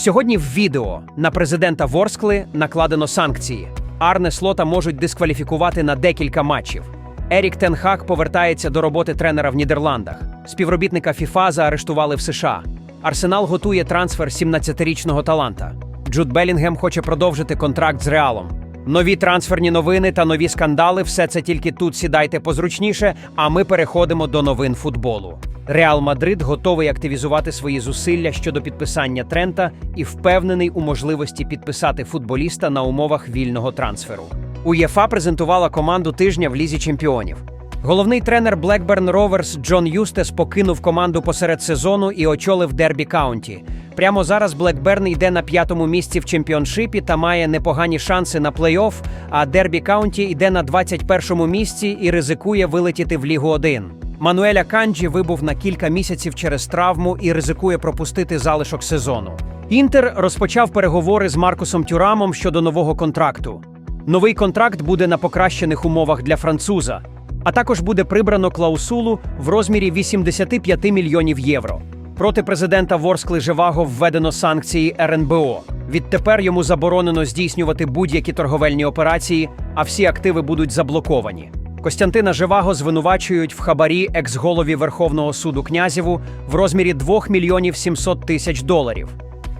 Сьогодні в відео на президента Ворскли накладено санкції. Арне Слота можуть дискваліфікувати на декілька матчів. Ерік Тенхак повертається до роботи тренера в Нідерландах. Співробітника ФІФА заарештували в США. Арсенал готує трансфер 17-річного таланта. Джуд Белінгем хоче продовжити контракт з Реалом. Нові трансферні новини та нові скандали все це тільки тут сідайте позручніше, а ми переходимо до новин футболу. Реал Мадрид готовий активізувати свої зусилля щодо підписання Трента і впевнений у можливості підписати футболіста на умовах вільного трансферу. УЄФА презентувала команду тижня в лізі чемпіонів. Головний тренер Blackburn Rovers Джон Юстес покинув команду посеред сезону і очолив Дербі Каунті. Прямо зараз Блекберн йде на п'ятому місці в чемпіоншипі та має непогані шанси на плей-офф, а Дербі Каунті йде на 21-му місці і ризикує вилетіти в Лігу 1. Мануеля Канджі вибув на кілька місяців через травму і ризикує пропустити залишок сезону. Інтер розпочав переговори з Маркусом Тюрамом щодо нового контракту. Новий контракт буде на покращених умовах для француза, а також буде прибрано клаусулу в розмірі 85 мільйонів євро. Проти президента Ворскли Живаго введено санкції РНБО. Відтепер йому заборонено здійснювати будь-які торговельні операції, а всі активи будуть заблоковані. Костянтина Живаго звинувачують в хабарі екс-голові Верховного суду Князєву в розмірі 2 мільйонів 700 тисяч доларів.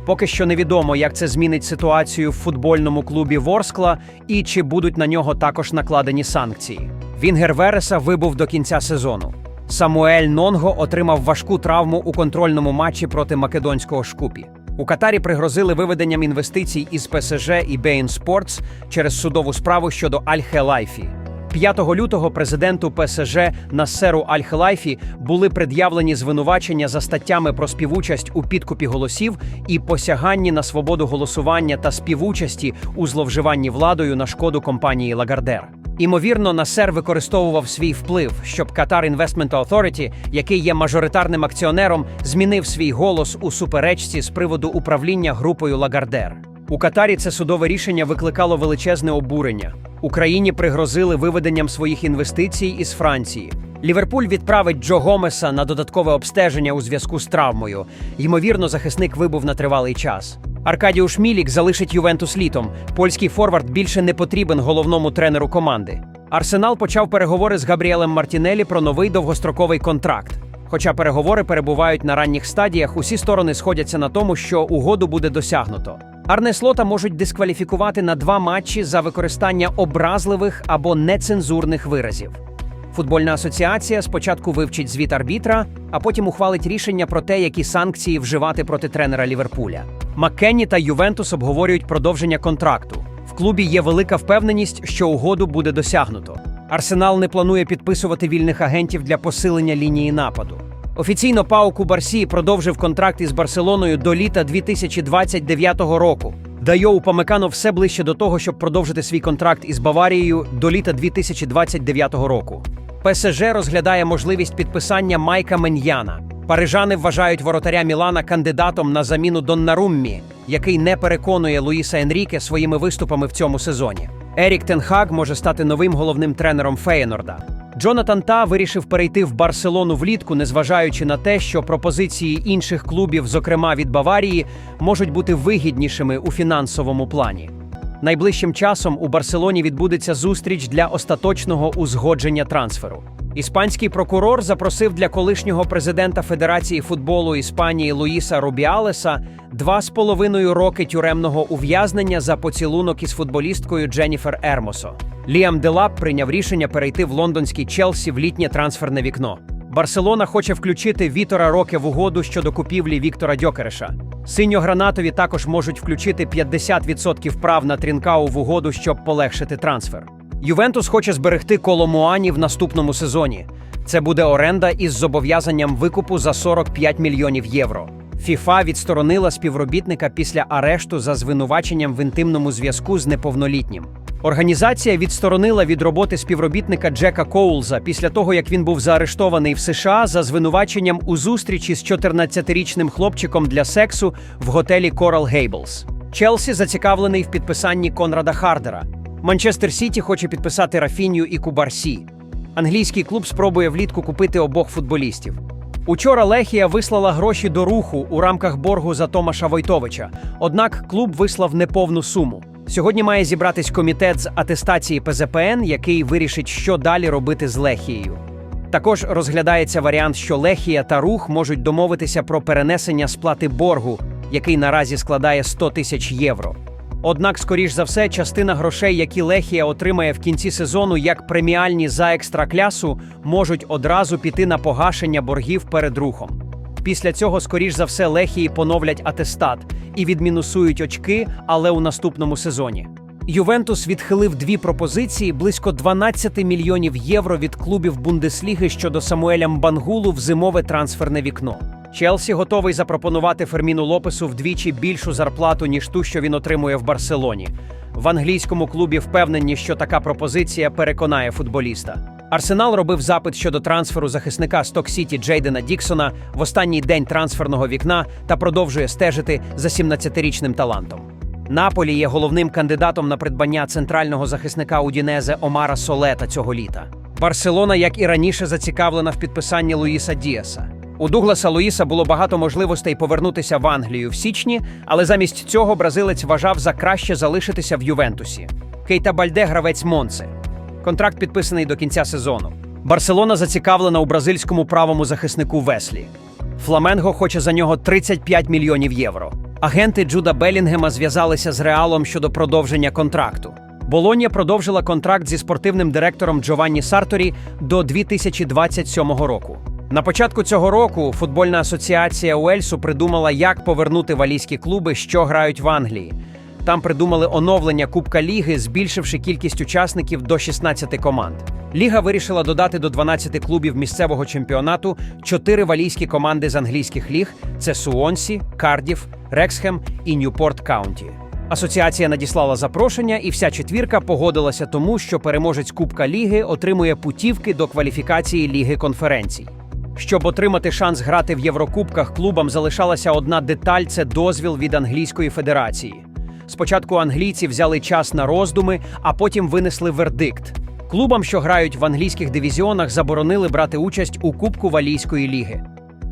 Поки що невідомо, як це змінить ситуацію в футбольному клубі Ворскла і чи будуть на нього також накладені санкції. Вінгер Вереса вибув до кінця сезону. Самуель Нонго отримав важку травму у контрольному матчі проти македонського шкупі. У Катарі пригрозили виведенням інвестицій із ПСЖ і Bein Sports через судову справу щодо Аль-Хелайфі. 5 лютого президенту ПСЖ Нассеру Аль-Хелайфі були пред'явлені звинувачення за статтями про співучасть у підкупі голосів і посяганні на свободу голосування та співучасті у зловживанні владою на шкоду компанії Лагардер. Імовірно, Насер використовував свій вплив, щоб Qatar Investment Authority, який є мажоритарним акціонером, змінив свій голос у суперечці з приводу управління групою Лагардер. У Катарі це судове рішення викликало величезне обурення. Україні пригрозили виведенням своїх інвестицій із Франції. Ліверпуль відправить Джо Гомеса на додаткове обстеження у зв'язку з травмою. Ймовірно, захисник вибув на тривалий час. Аркадіуш Мілік залишить Ювентус літом. Польський форвард більше не потрібен головному тренеру команди. Арсенал почав переговори з Габріелем Мартінелі про новий довгостроковий контракт. Хоча переговори перебувають на ранніх стадіях, усі сторони сходяться на тому, що угоду буде досягнуто. Арне Слота можуть дискваліфікувати на два матчі за використання образливих або нецензурних виразів. Футбольна асоціація спочатку вивчить звіт арбітра, а потім ухвалить рішення про те, які санкції вживати проти тренера Ліверпуля. Маккенні та Ювентус обговорюють продовження контракту. В клубі є велика впевненість, що угоду буде досягнуто. Арсенал не планує підписувати вільних агентів для посилення лінії нападу. Офіційно Пау Кубарсі продовжив контракт із Барселоною до літа 2029 року. Дайо Упамекано все ближче до того, щоб продовжити свій контракт із Баварією до літа 2029 року. ПСЖ розглядає можливість підписання Майка Меньяна. Парижани вважають воротаря Мілана кандидатом на заміну Доннаруммі, який не переконує Луїса Енріке своїми виступами в цьому сезоні. Ерік Тенхаг може стати новим головним тренером Феєнорда. Джонатан Та вирішив перейти в Барселону влітку, незважаючи на те, що пропозиції інших клубів, зокрема від Баварії, можуть бути вигіднішими у фінансовому плані. Найближчим часом у Барселоні відбудеться зустріч для остаточного узгодження трансферу. Іспанський прокурор запросив для колишнього президента Федерації футболу Іспанії Луїса Рубіалеса два з половиною роки тюремного ув'язнення за поцілунок із футболісткою Дженніфер Ермосо. Ліам Делап прийняв рішення перейти в лондонський Челсі в літнє трансферне вікно. Барселона хоче включити Вітора Роке в угоду щодо купівлі Віктора Дьокереша. Синьо-гранатові також можуть включити 50% прав на Трінкау в угоду, щоб полегшити трансфер. Ювентус хоче зберегти коло Муані в наступному сезоні. Це буде оренда із зобов'язанням викупу за 45 мільйонів євро. ФІФА відсторонила співробітника після арешту за звинуваченням в інтимному зв'язку з неповнолітнім. Організація відсторонила від роботи співробітника Джека Коулза після того, як він був заарештований в США за звинуваченням у зустрічі з 14-річним хлопчиком для сексу в готелі Coral Gables. Челсі зацікавлений в підписанні Конрада Хардера. Манчестер Сіті хоче підписати Рафінью і Кубарсі. Англійський клуб спробує влітку купити обох футболістів. Учора Лехія вислала гроші до руху у рамках боргу за Томаша Войтовича. Однак клуб вислав неповну суму. Сьогодні має зібратись комітет з атестації ПЗПН, який вирішить, що далі робити з Лехією. Також розглядається варіант, що Лехія та рух можуть домовитися про перенесення сплати боргу, який наразі складає 100 тисяч євро. Однак, скоріш за все, частина грошей, які Лехія отримає в кінці сезону як преміальні за екстраклясу, можуть одразу піти на погашення боргів перед рухом. Після цього, скоріш за все, Лехії поновлять атестат і відмінусують очки, але у наступному сезоні. Ювентус відхилив дві пропозиції близько 12 мільйонів євро від клубів Бундесліги щодо Самуеля Мбангулу в зимове трансферне вікно. Челсі готовий запропонувати Ферміну Лопесу вдвічі більшу зарплату, ніж ту, що він отримує в Барселоні. В англійському клубі впевнені, що така пропозиція переконає футболіста. Арсенал робив запит щодо трансферу захисника Сток-Сіті Джейдена Діксона в останній день трансферного вікна та продовжує стежити за 17-річним талантом. Наполі є головним кандидатом на придбання центрального захисника Удінезе Омара Солета цього літа. Барселона, як і раніше, зацікавлена в підписанні Луїса Діаса. У Дугласа Луїса було багато можливостей повернутися в Англію в січні, але замість цього бразилець вважав за краще залишитися в Ювентусі. Кейта Бальде гравець Монце. Контракт підписаний до кінця сезону. Барселона зацікавлена у бразильському правому захиснику Веслі. Фламенго хоче за нього 35 мільйонів євро. Агенти Джуда Белінгема зв'язалися з Реалом щодо продовження контракту. Болонія продовжила контракт зі спортивним директором Джованні Сарторі до 2027 року. На початку цього року футбольна асоціація Уельсу придумала, як повернути валійські клуби, що грають в Англії. Там придумали оновлення Кубка Ліги, збільшивши кількість учасників до 16 команд. Ліга вирішила додати до 12 клубів місцевого чемпіонату 4 валійські команди з англійських ліг: це Суонсі, Кардіф, Рексхем і Ньюпорт Каунті. Асоціація надіслала запрошення, і вся четвірка погодилася тому, що переможець Кубка Ліги отримує путівки до кваліфікації Ліги конференцій. Щоб отримати шанс грати в Єврокубках, клубам залишалася одна деталь це дозвіл від англійської федерації. Спочатку англійці взяли час на роздуми, а потім винесли вердикт. Клубам, що грають в англійських дивізіонах, заборонили брати участь у Кубку Валійської ліги.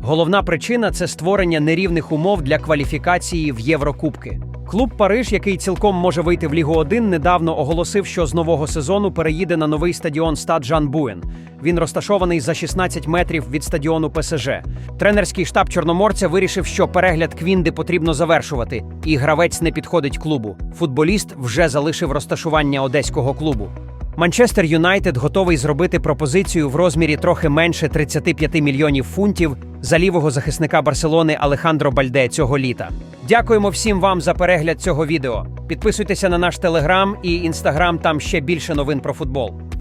Головна причина це створення нерівних умов для кваліфікації в Єврокубки. Клуб Париж, який цілком може вийти в Лігу 1, недавно оголосив, що з нового сезону переїде на новий стадіон Стад Жан Буен. Він розташований за 16 метрів від стадіону ПСЖ. Тренерський штаб Чорноморця вирішив, що перегляд Квінди потрібно завершувати, і гравець не підходить клубу. Футболіст вже залишив розташування одеського клубу. Манчестер Юнайтед готовий зробити пропозицію в розмірі трохи менше 35 мільйонів фунтів за лівого захисника Барселони Алехандро Бальде цього літа. Дякуємо всім вам за перегляд цього відео. Підписуйтеся на наш телеграм і інстаграм, там ще більше новин про футбол.